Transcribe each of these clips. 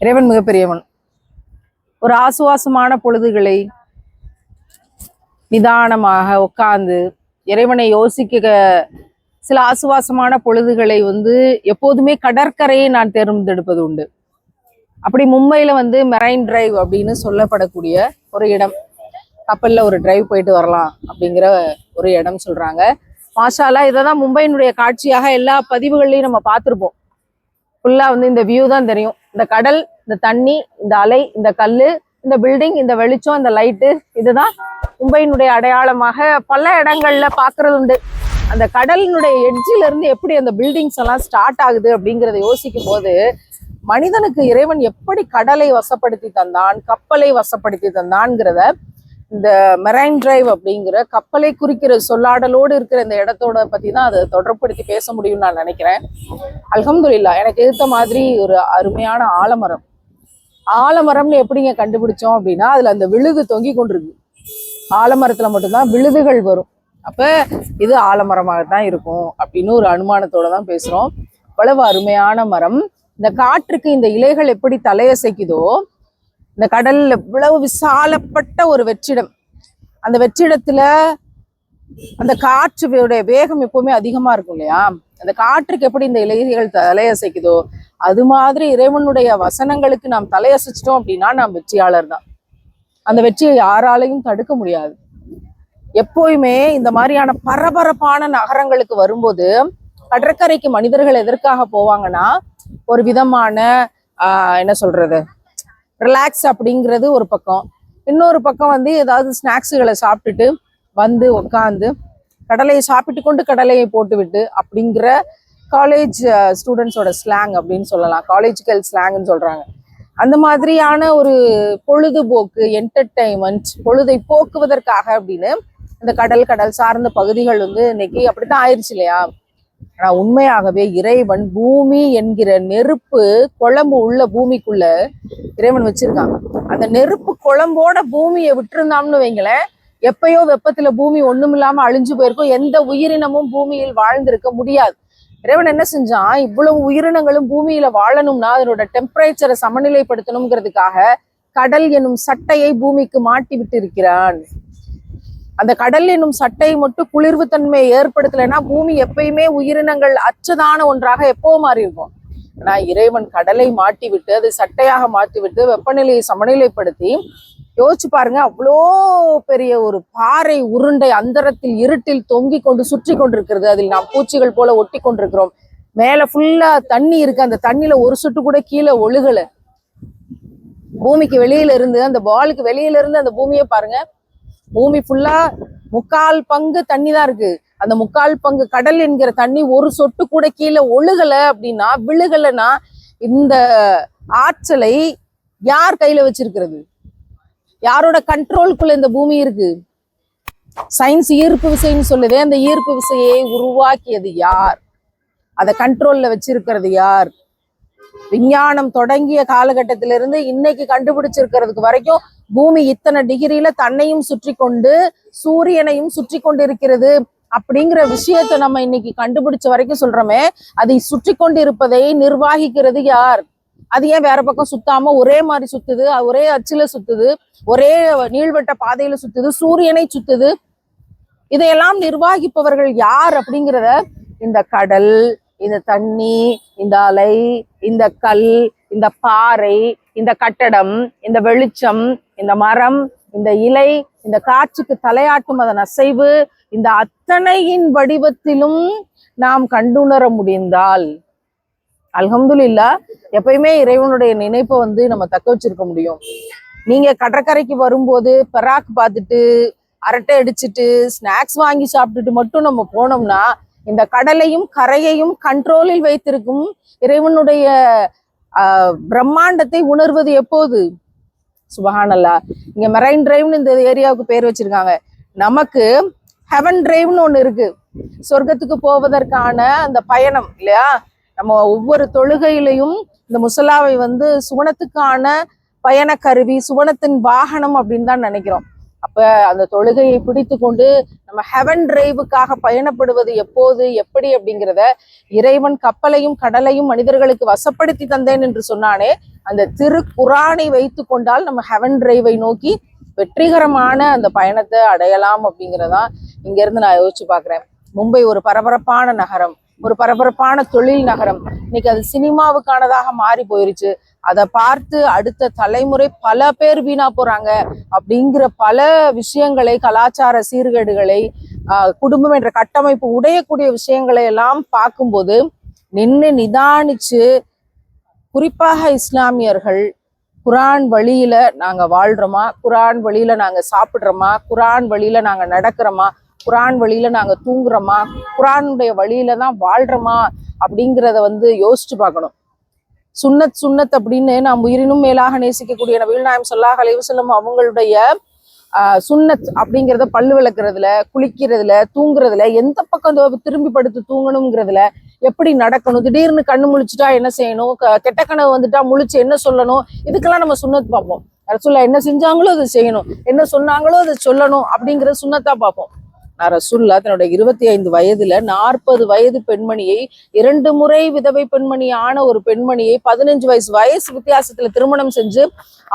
இறைவன் மிகப்பெரியவன். ஒரு ஆசுவாசமான பொழுதுகளை நிதானமாக உட்கார்ந்து இறைவனை யோசிக்க சில ஆசுவாசமான பொழுதுகளை வந்து எப்போதுமே கடற்கரையை நான் தேர்ந்தெடுப்பது உண்டு. அப்படி மும்பையில் வந்து மெரைன் டிரைவ் அப்படின்னு சொல்லப்படக்கூடிய ஒரு இடம். கப்பலில் ஒரு டிரைவ் போயிட்டு வரலாம் அப்படிங்கிற ஒரு இடம் சொல்கிறாங்க மாஷாலா இதை தான் மும்பையினுடைய காட்சியாக எல்லா பதிவுகள்லையும் நம்ம பார்த்துருப்போம். ஃபுல்லாக வந்து இந்த வியூ தான் தெரியும். இந்த கடல் இந்த தண்ணி இந்த அலை இந்த கல்லு இந்த பில்டிங் இந்த வெளிச்சம் இந்த லைட்டு இதுதான் மும்பையினுடைய அடையாளமாக பல இடங்கள்ல பாக்குறது உண்டு. அந்த கடலினுடைய எட்ஜில இருந்து எப்படி அந்த பில்டிங்ஸ் எல்லாம் ஸ்டார்ட் ஆகுது அப்படிங்கறத யோசிக்கும் போது மனிதனுக்கு இறைவன் எப்படி கடலை வசப்படுத்தி தந்தான் கப்பலை வசப்படுத்தி தந்தான்ங்கிறத இந்த மெரைன் டிரைவ் அப்படிங்கிற கப்பலை குறிக்கிற சொல்லாடலோடு இருக்கிற இந்த இடத்தோட பற்றி தான் அதை தொடர்படுத்தி பேச முடியும்னு நான் நினைக்கிறேன். அல்ஹம்துலில்லா எனக்கு எடுத்த மாதிரி ஒரு அருமையான ஆலமரம். ஆலமரம்னு எப்படிங்க கண்டுபிடிச்சோம் அப்படின்னா அதில் அந்த விழுது தொங்கி கொண்டிருக்கு. ஆலமரத்தில் மட்டும்தான் விழுதுகள் வரும். அப்போ இது ஆலமரமாக தான் இருக்கும் அப்படின்னு ஒரு அனுமானத்தோட தான் பேசுகிறோம் அவ்வளவு அருமையான மரம். இந்த காற்றுக்கு இந்த இலைகள் எப்படி தலையசைக்குதோ இந்த கடல்ல இவ்வளவு விசாலப்பட்ட ஒரு வெற்றிடம். அந்த வெற்றிடத்துல அந்த காற்றுடைய வேகம் எப்பவுமே அதிகமா இருக்கும் இல்லையா? அந்த காற்றுக்கு எப்படி இந்த இலைகள் தலையசைக்குதோ அது மாதிரி இறைவனுடைய வசனங்களுக்கு நாம் தலையசைச்சிட்டோம் அப்படின்னா நாம் வெற்றியாளர் தான். அந்த வெற்றியை யாராலையும் தடுக்க முடியாது. எப்போயுமே இந்த மாதிரியான பரபரப்பான நகரங்களுக்கு வரும்போது கடற்கரைக்கு மனிதர்கள் எதற்காக போவாங்கன்னா ஒரு விதமான ஆஹ் என்ன சொல்றது ரிலாக்ஸ் அப்படிங்கிறது ஒரு பக்கம். இன்னொரு பக்கம் வந்து ஏதாவது ஸ்நாக்ஸுகளை சாப்பிட்டுட்டு வந்து உட்காந்து கடலையை சாப்பிட்டு கொண்டு கடலையை போட்டுவிட்டு அப்படிங்கிற காலேஜ் ஸ்டூடெண்ட்ஸோட ஸ்லாங் அப்படின்னு சொல்லலாம். காலேஜ்கள் ஸ்லாங்னு சொல்றாங்க. அந்த மாதிரியான ஒரு பொழுதுபோக்கு என்டர்டைன்மெண்ட் பொழுதை போக்குவதற்காக அப்படின்னு இந்த கடல் கடல் சார்ந்த பகுதிகள் வந்து இன்னைக்கு அப்படித்தான் ஆயிடுச்சு இல்லையா? ஆனா உண்மையாகவே இறைவன் பூமி என்கிற நெருப்பு குழம்பு உள்ள பூமிக்குள்ள இறைவன் வச்சிருக்கான். அந்த நெருப்பு குழம்போட பூமியை விட்டுருந்தாம்னு வைங்களேன் எப்பயோ வெப்பத்துல பூமி ஒண்ணுமில்லாம அழிஞ்சு போயிருக்கும். எந்த உயிரினமும் பூமியில் வாழ்ந்திருக்க முடியாது. இறைவன் என்ன செஞ்சான்? இவ்வளவு உயிரினங்களும் பூமியில வாழணும்னா அதனோட டெம்பரேச்சரை சமநிலைப்படுத்தணுங்கிறதுக்காக கடல் எனும் சட்டையை பூமிக்கு மாட்டி விட்டு இருக்கிறான் அந்த கடல் என்னும் சட்டை மட்டும் குளிர்வு தன்மையை ஏற்படுத்தலைன்னா பூமி எப்பயுமே உயிரினங்கள் அச்சதான ஒன்றாக எப்போ மாறி இருக்கும் ஆனா இறைவன் கடலை மாட்டி விட்டு அதை சட்டையாக மாற்றி விட்டு வெப்பநிலையை சமநிலைப்படுத்தி யோசிச்சு பாருங்க அவ்வளோ பெரிய ஒரு பாறை உருண்டை அந்தரத்தில் இருட்டில் தொங்கி கொண்டு சுற்றி கொண்டிருக்கிறது. அதில் நாம் பூச்சிகள் போல ஒட்டி கொண்டிருக்கிறோம். மேல ஃபுல்லா தண்ணி இருக்கு. அந்த தண்ணியில ஒரு சுட்டு கூட கீழே ஒழுகல. பூமிக்கு வெளியில இருந்து அந்த பாலுக்கு வெளியில இருந்து அந்த பூமியை பாருங்க பூமி ஃபுல்லா முக்கால் பங்கு தண்ணி தான் இருக்கு. அந்த முக்கால் பங்கு கடல் என்கிற தண்ணி ஒரு சொட்டு கூட கீழே ஒழுகல அப்படின்னா விழுகலைன்னா இந்த ஆற்றலை யார் கையில வச்சிருக்கிறது? யாரோட கண்ட்ரோலுக்குள்ள இந்த பூமி இருக்கு? சயின்ஸ் ஈர்ப்பு விசைன்னு சொல்லுதே அந்த ஈர்ப்பு விசையை உருவாக்கியது யார்? அதை கண்ட்ரோல்ல வச்சிருக்கிறது யார்? விஞ்ஞானம் தொடங்கிய காலகட்டத்திலிருந்து இன்னைக்கு கண்டுபிடிச்சிருக்கிறதுக்கு வரைக்கும் பூமி இத்தனை டிகிரியில தன்னையும் சுற்றி கொண்டு சூரியனையும் சுற்றி கொண்டு இருக்கிறது அப்படிங்கிற விஷயத்த நம்ம இன்னைக்கு கண்டுபிடிச்ச வரைக்கும் சொல்றோமே. அதை சுற்றி கொண்டு இருப்பதை நிர்வாகிக்கிறது யார்? அது ஏன் வேற பக்கம் சுத்தாம ஒரே மாதிரி சுத்துது? ஒரே அச்சுல சுத்துது? ஒரே நீள்வட்ட பாதையில சுத்துது? சூரியனை சுத்துது? இதையெல்லாம் நிர்வாகிப்பவர்கள் யார் அப்படிங்கிறத இந்த கடல் இந்த தண்ணி இந்த அலை இந்த கல் இந்த பாறை இந்த கட்டடம் இந்த வெளிச்சம் இந்த மரம் இந்த இலை இந்த காற்றுக்கு தலையாட்டும் அதன் அசைவு இந்த அத்தனையின் வடிவத்திலும் நாம் கண்டுணர முடிந்தால் அல்ஹம்துல்லா எப்பயுமே இறைவனுடைய நினைப்பை வந்து நம்ம தக்க வச்சிருக்க முடியும். நீங்க கடற்கரைக்கு வரும்போது பெராக் பார்த்துட்டு அரட்டை அடிச்சுட்டு ஸ்நாக்ஸ் வாங்கி சாப்பிட்டுட்டு மட்டும் நம்ம போனோம்னா இந்த கடலையும் கரையையும் கண்ட்ரோலில் வைத்திருக்கும் இறைவனுடைய ஆஹ், பிரம்மாண்டத்தை உணர்வது எப்போது? சுபஹானல்லா. இங்க மெரைன் டிரைவ்னு இந்த ஏரியாவுக்கு பேர் வச்சிருக்காங்க. நமக்கு ஹெவன் டிரைவ்னு ஒண்ணு இருக்கு. சொர்க்கத்துக்கு போவதற்கான அந்த பயணம் இல்லையா? நம்ம ஒவ்வொரு தொழுகையிலையும் இந்த முசலாவை வந்து சுவனத்துக்கான பயண கருவி சுவனத்தின் வாகனம் அப்படின்னு தான் நினைக்கிறோம். அப்ப அந்த தொழுகையை பிடித்து கொண்டு நம்ம ஹெவன் டிரைவுக்காக பயணப்படுவது எப்போது எப்படி அப்படிங்கிறத இறைவன் கப்பலையும் கடலையும் மனிதர்களுக்கு வசப்படுத்தி தந்தேன் என்று சொன்னானே அந்த திருக்குறானை வைத்து கொண்டால் நம்ம ஹெவன் டிரைவை நோக்கி வெற்றிகரமான அந்த பயணத்தை அடையலாம் அப்படிங்கிறதான் இங்க இருந்து நான் யோசிச்சு பாக்குறேன் மும்பை ஒரு பரபரப்பான நகரம் ஒரு பரபரப்பான தொழில் நகரம். இன்னைக்கு அது சினிமாவுக்கானதாக மாறி போயிருச்சு. அதை பார்த்து அடுத்த தலைமுறை பல பேர் வீணா போறாங்க அப்படிங்கிற பல விஷயங்களை கலாச்சார சீர்கேடுகளை ஆஹ் குடும்பம் என்ற கட்டமைப்பு உடையக்கூடிய விஷயங்களை எல்லாம் பார்க்கும்போது நின்று நிதானிச்சு குறிப்பாக இஸ்லாமியர்கள் குரான் வழியில நாங்க வாழ்றோமா? குரான் வழியில நாங்க சாப்பிடுறோமா? குரான் வழியில நாங்க நடக்கிறோமா? குரான் வழியில நாங்க தூங்குறோமா? குரானுடைய வழியில தான் வாழ்றோமா? அப்படிங்கிறத வந்து யோசிச்சு பார்க்கணும். சுன்னத் சுன்னத் அப்படின்னு நாம் உயிரினும் மேலாக நேசிக்கக்கூடிய நபிகள் நாயம் சொல்லாஹ் அலைவசல்லம் அவங்களுடைய சுண்ணத் சுன்னத் அப்படிங்கிறத பல்லு விளக்குறதுல குளிக்கிறதுல தூங்குறதுல எந்த பக்கம் திரும்பி படுத்து தூங்கணுங்கிறதுல எப்படி நடக்கணும்? திடீர்னு கண்ணு முழிச்சுட்டா என்ன செய்யணும்? க- கெட்ட கனவு வந்துட்டா முழிச்சு என்ன சொல்லணும்? இதுக்கெல்லாம் நம்ம சுண்ணத் பார்ப்போம். ரசூல்லா என்ன செஞ்சாங்களோ அதை செய்யணும். என்ன சொன்னாங்களோ அதை சொல்லணும் அப்படிங்கிறத சுண்ணத்தா பார்ப்போம். நான் ரசூல்லா தன்னுடைய இருபத்தி ஐந்து வயதுல நாற்பது வயது பெண்மணியை இரண்டு முறை விதவை பெண்மணி ஆன ஒரு பெண்மணியை பதினஞ்சு வயசு வயசு வித்தியாசத்துல திருமணம் செஞ்சு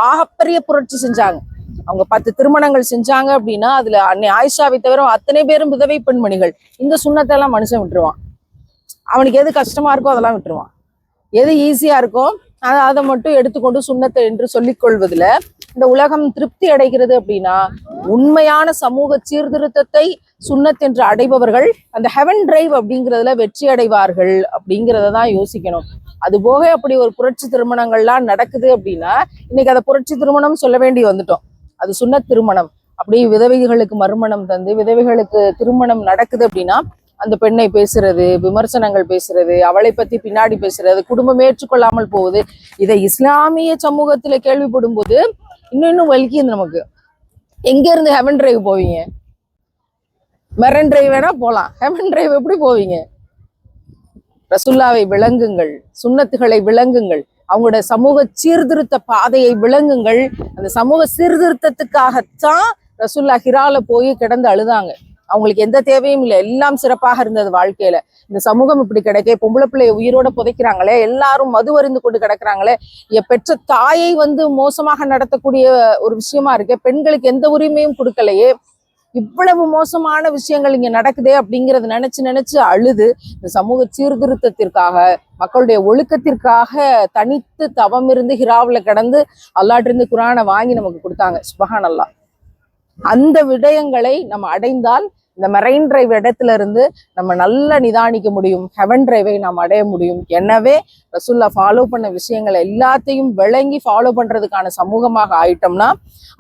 ஆகப்பெரிய புரட்சி செஞ்சாங்க. அவங்க பத்து திருமணங்கள் செஞ்சாங்க அப்படின்னா அதுல அன்னை ஆயிஷாவை தவிர அத்தனை பேரும் விதவை பெண்மணிகள். இந்த சுண்ணத்தை எல்லாம் மனுஷன் விட்டுருவான். அவனுக்கு எது கஷ்டமா இருக்கோ அதெல்லாம் விட்டுருவான். எது ஈஸியா இருக்கோ அதை அதை மட்டும் எடுத்துக்கொண்டு சுண்ணத்தை என்று சொல்லிக் கொள்வதில் இந்த உலகம் திருப்தி அடைகிறது அப்படின்னா உண்மையான சமூக சீர்திருத்தத்தை சுண்ணத் என்று அடைபவர்கள் அந்த ஹெவன் டிரைவ் அப்படிங்கிறதுல வெற்றி அடைவார்கள் அப்படிங்கிறத தான் யோசிக்கணும். அது போக அப்படி ஒரு புரட்சி திருமணங்கள்லாம் நடக்குது அப்படின்னா இன்னைக்கு அதை புரட்சி திருமணம் சொல்ல வேண்டி வந்துட்டோம். அது சுண்ணத் திருமணம். அப்படி விதவைகளுக்கு மறுமணம் தந்து விதவைகளுக்கு திருமணம் நடக்குது அப்படின்னா அந்த பெண்ணை பேசுறது விமர்சனங்கள் பேசுறது அவளை பத்தி பின்னாடி பேசுறது குடும்பம் ஏற்றுக்கொள்ளாமல் போகுது. இதை இஸ்லாமிய சமூகத்துல கேள்விப்படும் போது இன்னும் இன்னும் வலிக்குது நமக்கு. எங்க இருந்து ஹெவன் டிரைவ் போவீங்க? மெரன் டிரைவ் வேணா போலாம். ஹெவன் டிரைவ் எப்படி போவீங்க? ரசுல்லாவை விளங்குங்கள் சுண்ணத்துகளை விளங்குங்கள் அவங்களோட சமூக சீர்திருத்த பாதையை விளங்குங்கள். அந்த சமூக சீர்திருத்தத்துக்காகத்தான் ரசுல்லா ஹிரால போய் கிடந்து அழுதாங்க. அவங்களுக்கு எந்த தேவையும் இல்லை. எல்லாம் சிறப்பாக இருந்தது வாழ்க்கையில. இந்த சமூகம் இப்படி கிடைக்க பொம்பளை பிள்ளைய உயிரோட புதைக்கிறாங்களே எல்லாரும் மது அறிந்து கொண்டு கிடக்குறாங்களே. என் பெற்ற தாயை வந்து மோசமாக நடத்தக்கூடிய ஒரு விஷயமா இருக்கே பெண்களுக்கு எந்த உரிமையும் கொடுக்கலையே. இவ்வளவு மோசமான விஷயங்கள் இங்க நடக்குதே அப்படிங்கறத நினைச்சு நினைச்சு அழுது இந்த சமூக சீர்திருத்தத்திற்காக மக்களுடைய ஒழுக்கத்திற்காக தனித்து தவம் இருந்து ஹிராவுல கிடந்து அல்லாட்டிருந்து குரானை வாங்கி நமக்கு கொடுத்தாங்க. சுபஹான் அல்லாஹ் அந்த விடயங்களை நம்ம அடைந்தால் இந்த மெரைன் டிரைவ் இடத்துல இருந்து நம்ம நல்லா நிதானிக்க முடியும். ஹெவன் டிரைவை நாம் அடைய முடியும். எனவே ரசுல்லா ஃபாலோ பண்ண விஷயங்களை எல்லாத்தையும் விளங்கி ஃபாலோ பண்றதுக்கான சமூகமாக ஆயிட்டோம்னா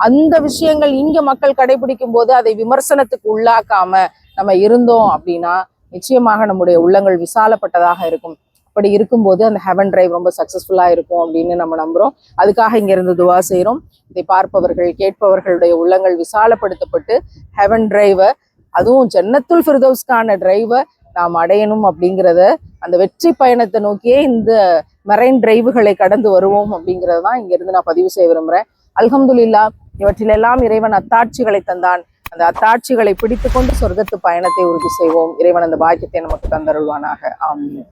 அந்த விஷயங்கள் இங்க மக்கள் கடைபிடிக்கும் போது அதை விமர்சனத்துக்கு உள்ளாக்காம நம்ம இருந்தோம் அப்படின்னா நிச்சயமாக நம்முடைய உள்ளங்கள் விசாலப்பட்டதாக இருக்கும். அப்படி இருக்கும்போது அந்த ஹெவன் டிரைவ் ரொம்ப சக்சஸ்ஃபுல்லா இருக்கும் அப்படின்னு நம்ம நம்புறோம். அதுக்காக இங்கிருந்து துவா செய்கிறோம் இதை பார்ப்பவர்கள் கேட்பவர்களுடைய உள்ளங்கள் விசாலப்படுத்தப்பட்டு ஹெவன் டிரைவை அதுவும் ஜன்னத்துல் ஃபிர்தௌஸ்கான டிரைவை நாம் அடையணும் அப்படிங்கிறத அந்த வெற்றி பயணத்தை நோக்கியே இந்த மெரைன் டிரைவுகளை கடந்து வருவோம் அப்படிங்கிறது தான் இங்கிருந்து நான் பதிவு செய்ய விரும்புகிறேன் அல்ஹம்துல்லா இவற்றிலெல்லாம் இறைவன் அத்தாட்சிகளை தந்தான். அந்த அத்தாட்சிகளை பிடித்து கொண்டு சொர்க்கத்து பயணத்தை உறுதி செய்வோம். இறைவன் அந்த பாக்கியத்தை நமக்கு தந்தருள்வானாக. ஆமீன்.